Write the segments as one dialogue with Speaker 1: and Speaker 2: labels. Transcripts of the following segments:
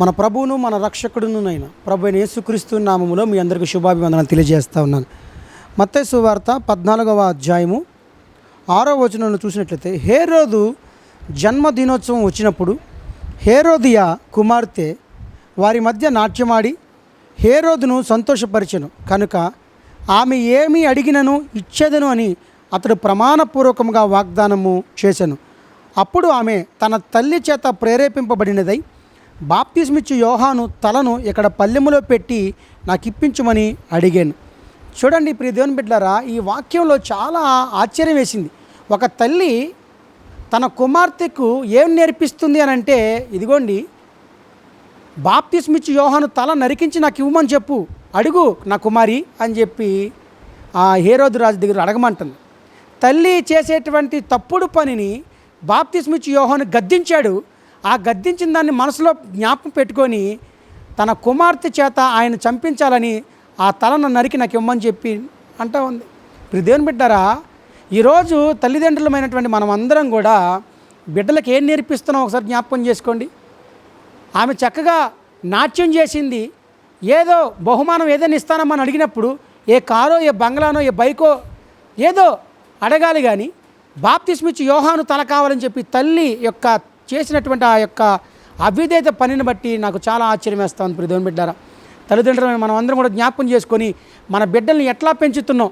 Speaker 1: మన ప్రభువును మన రక్షకుడునునైన ప్రభు అయిన యేసుక్రీస్తు నామములో మీ అందరికీ శుభాభివందనం తెలియజేస్తా ఉన్నాను. మత్తే సువార్త పద్నాలుగవ అధ్యాయము ఆరో వచనంలో చూసినట్లయితే హేరోదు జన్మదినోత్సవం వచ్చినప్పుడు హేరోదియా కుమార్తె వారి మధ్య నాట్యమాడి హేరోదును సంతోషపరిచెను. కనుక ఆమె ఏమి అడిగినను ఇచ్చేదను అని అతడు ప్రమాణపూర్వకంగా వాగ్దానము చేశాను అప్పుడు ఆమె తన తల్లి చేత ప్రేరేపింపబడినదై బాప్తిస్మిచ్చు యోహాను తలను ఇక్కడ పల్లెములో పెట్టి నాకు ఇప్పించమని అడిగాను. చూడండి ప్రియ దేవుని బిడ్డారా ఈ వాక్యంలో చాలా ఆశ్చర్యం వేసింది. ఒక తల్లి తన కుమార్తెకు ఏం నేర్పిస్తుంది అని అంటే ఇదిగోండి బాప్తిస్మిచ్చు యోహాను తల నరికించి నాకు ఇవ్వమని చెప్పు అడుగు నా కుమారి అని చెప్పి ఆ హేరోదు రాజు దగ్గర అడగమంటుంది. తల్లి చేసేటువంటి తప్పుడు పనిని బాప్తిస్మిచ్చు యోహాను గద్దించాడు. ఆ గద్దించిన దాన్ని మనసులో జ్ఞాపకం పెట్టుకొని తన కుమార్తె చేత ఆయన చంపించాలని ఆ తలను నరికి నాకు ఇవ్వమని చెప్పి అంటా ఉంది. ఇప్పుడు దేవుని బిడ్డారా ఈరోజు తల్లిదండ్రులమైనటువంటి మనం అందరం కూడా బిడ్డలకు ఏం నేర్పిస్తున్నాం ఒకసారి జ్ఞాపకం చేసుకోండి. ఆమె చక్కగా నాట్యం చేసింది. ఏదో బహుమానం ఏదైనా ఇస్తానమ్మని అడిగినప్పుడు ఏ కారో ఏ బంగ్లానో ఏ బైకో ఏదో అడగాలి కానీ బాప్తిస్మిచ్చి యోహాను తల కావాలని చెప్పి తల్లి యొక్క చేసినటువంటి ఆ యొక్క అవిధేత పనిని బట్టి నాకు చాలా ఆశ్చర్యం వేస్తా ఉంది ప్రియదేవుని బిడ్డారా. తల్లిదండ్రులను మనం అందరం కూడా జ్ఞాపకం చేసుకొని మన బిడ్డల్ని ఎట్లా పెంచుతున్నాం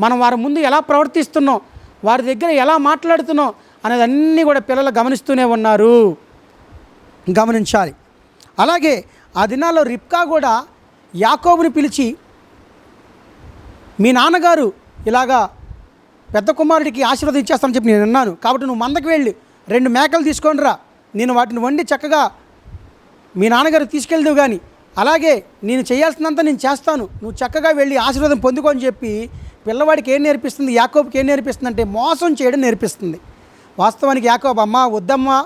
Speaker 1: మనం వారి ముందు ఎలా ప్రవర్తిస్తున్నాం వారి దగ్గర ఎలా మాట్లాడుతున్నాం అనేది అన్నీ కూడా పిల్లలు గమనిస్తూనే ఉన్నారు. గమనించాలి. అలాగే ఆ దినాల్లో రిప్కా కూడా యాకోబుని పిలిచి మీ నాన్నగారు ఇలాగా పెద్ద కుమారుడికి ఆశీర్వదించేస్తానని చెప్పి నేను అన్నాను. కాబట్టి నువ్వు మందకి వెళ్ళి. రెండు మేకలు తీసుకొని రా. నేను వాటిని వండి చక్కగా మీ నాన్నగారు తీసుకెళ్దువు కానీ అలాగే నేను చేయాల్సినంత నేను చేస్తాను. నువ్వు చక్కగా వెళ్ళి ఆశీర్వాదం పొందుకొని చెప్పి పిల్లవాడికి ఏం నేర్పిస్తుంది యాకోబుకి ఏం నేర్పిస్తుంది అంటే మోసం చేయడం నేర్పిస్తుంది. వాస్తవానికి యాకోబు అమ్మ వద్దమ్మా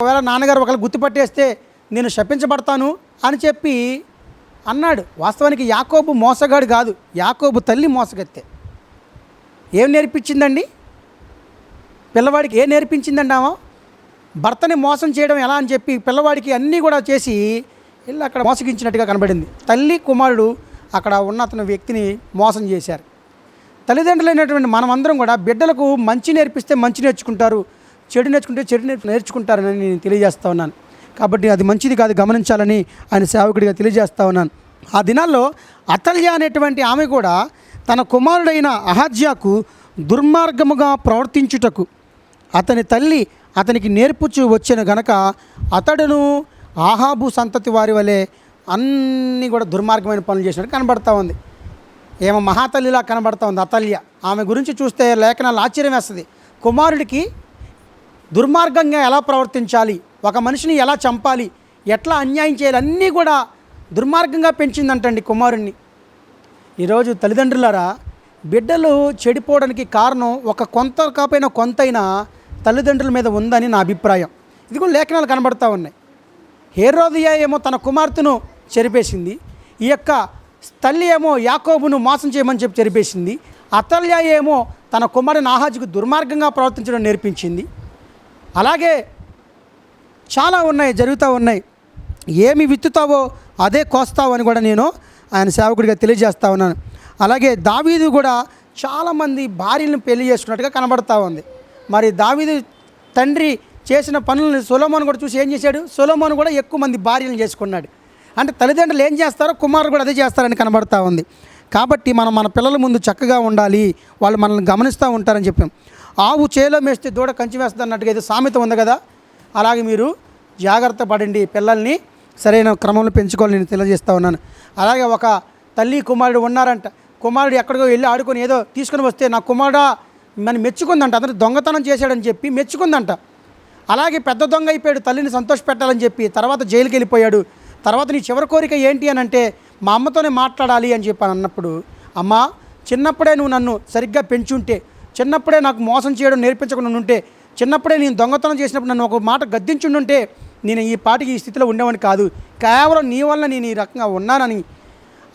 Speaker 1: ఒకవేళ నాన్నగారు ఒకళ్ళు గుర్తుపట్టేస్తే నేను శపించబడతాను అని చెప్పి అన్నాడు. వాస్తవానికి యాకోబు మోసగాడు కాదు యాకోబు తల్లి మోసగత్తే. ఏం నేర్పించిందండి? పిల్లవాడికి ఏం నేర్పించిందంటామో భర్తని మోసం చేయడం ఎలా అని చెప్పి పిల్లవాడికి అన్నీ కూడా చేసి వెళ్ళి అక్కడ మోసగించినట్టుగా కనబడింది. తల్లి కుమారుడు అక్కడ ఉన్న అతని వ్యక్తిని మోసం చేశారు. తల్లిదండ్రులైనటువంటి మనమందరం కూడా బిడ్డలకు మంచి నేర్పిస్తే మంచి నేర్చుకుంటారు చెడు నేర్చుకుంటే చెడు నేర్పు నేర్చుకుంటారని నేను తెలియజేస్తా ఉన్నాను. కాబట్టి అది మంచిది కాదు గమనించాలని ఆయన సేవకుడిగా తెలియజేస్తా ఉన్నాను. ఆ దినాల్లో అతల్య అనేటువంటి ఆమె కూడా తన కుమారుడైన అహాజ్యాకు దుర్మార్గముగా ప్రవర్తించుటకు అతని తల్లి అతనికి నేర్పుచు వచ్చిన గనక అతడును ఆహాబు సంతతి వారి వలె అన్నీ కూడా దుర్మార్గమైన పనులు చేసినట్టు కనబడతా ఉంది. ఏమో మహాతల్లిలా కనబడతా ఉంది అతల్య. ఆమె గురించి చూస్తే లేఖనాలు ఆశ్చర్యం వేస్తుంది. కుమారుడికి దుర్మార్గంగా ఎలా ప్రవర్తించాలి? ఒక మనిషిని ఎలా చంపాలి? ఎట్లా అన్యాయం చేయాలి? అన్నీ కూడా దుర్మార్గంగా పెంచిందంటండి కుమారుణ్ణి. ఈరోజు తల్లిదండ్రులారా బిడ్డలు చెడిపోవడానికి కారణం ఒక కొంత కాపోయినా కొంతైనా తల్లిదండ్రుల మీద ఉందని నా అభిప్రాయం. ఇది కూడా లేఖనాలు కనబడతా ఉన్నాయి. హేరోదియ ఏమో తన కుమార్తెను చెరిపేసింది. ఈ యొక్క తల్లి ఏమో యాకోబును మోసం చేయమని చెప్పి చెరిపేసింది. అతల్య ఏమో తన కుమారుని ఆహాజుకు దుర్మార్గంగా ప్రవర్తించడం నేర్పించింది. అలాగే చాలా ఉన్నాయి జరుగుతూ ఉన్నాయి. ఏమి విత్తుతావో అదే కోస్తావు అని కూడా నేను ఆయన సేవకుడిగా తెలియజేస్తా ఉన్నాను. అలాగే దావీదు కూడా చాలామంది భార్యలను పెళ్ళి చేసుకున్నట్టుగా కనబడతా ఉంది. మరి దావీదు తండ్రి చేసిన పనులను సొలోమోన్ కూడా చూసి ఏం చేశాడు? సొలోమోన్ కూడా ఎక్కువ మంది భార్యలను చేసుకున్నాడు. అంటే తల్లిదండ్రులు ఏం చేస్తారో కుమారుడు కూడా అదే చేస్తారని కనబడతా ఉంది. కాబట్టి మనం మన పిల్లల ముందు చక్కగా ఉండాలి. వాళ్ళు మనల్ని గమనిస్తూ ఉంటారని చెప్పాం. ఆవు చేలో మేస్తే దూడ కంచి వేస్తుంది అన్నట్టుగా సామెత ఉంది కదా? అలాగే మీరు జాగ్రత్త పడండి పిల్లల్ని. సరైన క్రమంలో పెంచుకోవాలని నేను తెలియజేస్తా ఉన్నాను. అలాగే ఒక తల్లి కుమారుడు ఉన్నారంట. కుమారుడు ఎక్కడికో వెళ్ళి ఆడుకొని ఏదో తీసుకుని వస్తే నా కుమారుడా మన మెచ్చుకుందంట. అతను దొంగతనం చేశాడని చెప్పి మెచ్చుకుందంట. అలాగే పెద్ద దొంగ అయిపోయాడు తల్లిని సంతోష పెట్టాలని చెప్పి తర్వాత జైలుకి వెళ్ళిపోయాడు. తర్వాత నీ చివరి కోరిక ఏంటి అని అంటే మా అమ్మతోనే మాట్లాడాలి అని చెప్పి అన్నప్పుడు అమ్మా చిన్నప్పుడే నువ్వు నన్ను సరిగ్గా పెంచుంటే చిన్నప్పుడే నాకు మోసం చేయడం నేర్పించకుండా ఉంటే చిన్నప్పుడే నేను దొంగతనం చేసినప్పుడు నన్ను ఒక మాట గద్దించుండుంటే నేను ఈ పాటికి ఈ స్థితిలో ఉండేవాడిని కాదు. కేవలం నీ వల్ల నేను ఈ రకంగా ఉన్నానని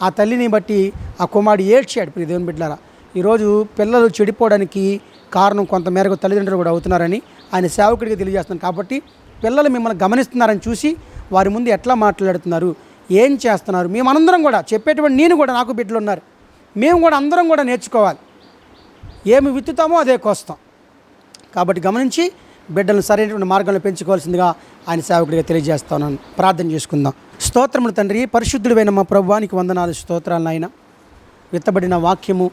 Speaker 1: ఆ తల్లిని బట్టి ఆ కుమారుడు ఏడ్చాడు. ప్రియ దేవుని బిడ్డలారా ఈరోజు పిల్లలు చెడిపోవడానికి కారణం కొంతమేరకు తల్లిదండ్రులు కూడా అవుతున్నారని ఆయన సేవకుడికి తెలియజేస్తున్నాను. కాబట్టి పిల్లలు మిమ్మల్ని గమనిస్తున్నారని చూసి వారి ముందు ఎట్లా మాట్లాడుతున్నారు ఏం చేస్తున్నారు మేమందరం కూడా చెప్పేటువంటి నేను కూడా నాకు బిడ్డలు ఉన్నారు. మేము కూడా అందరం కూడా నేర్చుకోవాలి. ఏమి విత్తుతామో అదే కోస్తాం. కాబట్టి గమనించి బిడ్డలను సరైనటువంటి మార్గంలో పెంచుకోవాల్సిందిగా ఆయన సేవకుడిగా తెలియజేస్తాను ప్రార్థన చేసుకుందాం. స్తోత్రములు తండ్రి పరిశుద్ధుడైన మా ప్రభువానికి వందనాలు స్తోత్రాలు ఆయన విత్తబడిన వాక్యము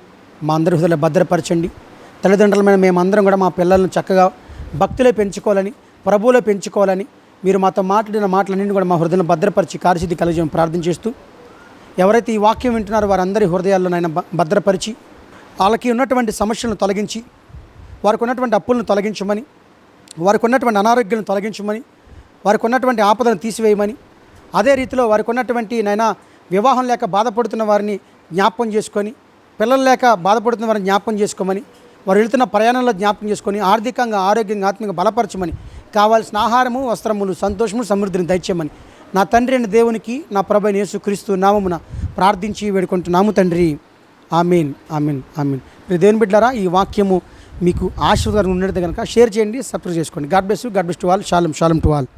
Speaker 1: మా అందరి హృదయలో భద్రపరచండి. తల్లిదండ్రులమైన మేమందరం కూడా మా పిల్లలను చక్కగా భక్తిలో పెంచుకోవాలని ప్రభువులో పెంచుకోవాలని మీరు మాతో మాట్లాడిన మాటలన్నింటినీ కూడా మా హృదయం భద్రపరిచి కార్యసిద్ధి కలిగి ప్రార్థన చేస్తూ ఎవరైతే ఈ వాక్యం వింటున్నారో వారందరి హృదయాల్లో నాయన భద్రపరిచి వాళ్ళకి ఉన్నటువంటి సమస్యలను తొలగించి వారికి ఉన్నటువంటి అప్పులను తొలగించమని వారికి ఉన్నటువంటి అనారోగ్యాలను తొలగించమని వారికి ఉన్నటువంటి ఆపదను తీసివేయమని అదే రీతిలో వారికి ఉన్నటువంటి నైనా వివాహం లేక బాధపడుతున్న వారిని జ్ఞాపకం చేసుకొని పిల్లలు లేక బాధపడుతున్న వారిని జ్ఞాపకం చేసుకోమని వారు వెళుతున్న ప్రయాణంలో జ్ఞాపకం చేసుకొని ఆర్థికంగా ఆరోగ్యంగా ఆత్మీయంగా బలపరచమని కావాల్సిన ఆహారము వస్త్రములు సంతోషము సమృద్ధిని దయచేయమని నా తండ్రి అయిన దేవునికి నా ప్రభు యేసు క్రీస్తు నామమున ప్రార్థించి వేడుకుంటున్నాము తండ్రి. Amen amen amen. మీరు దేవుని బిడ్డారా ఈ వాక్యము మీకు ఆశీర్వాదం ఉన్నది కనుక షేర్ చేయండి సబ్స్క్రైబ్ చేసుకోండి. God bless God best to all. Shalom shalom to all.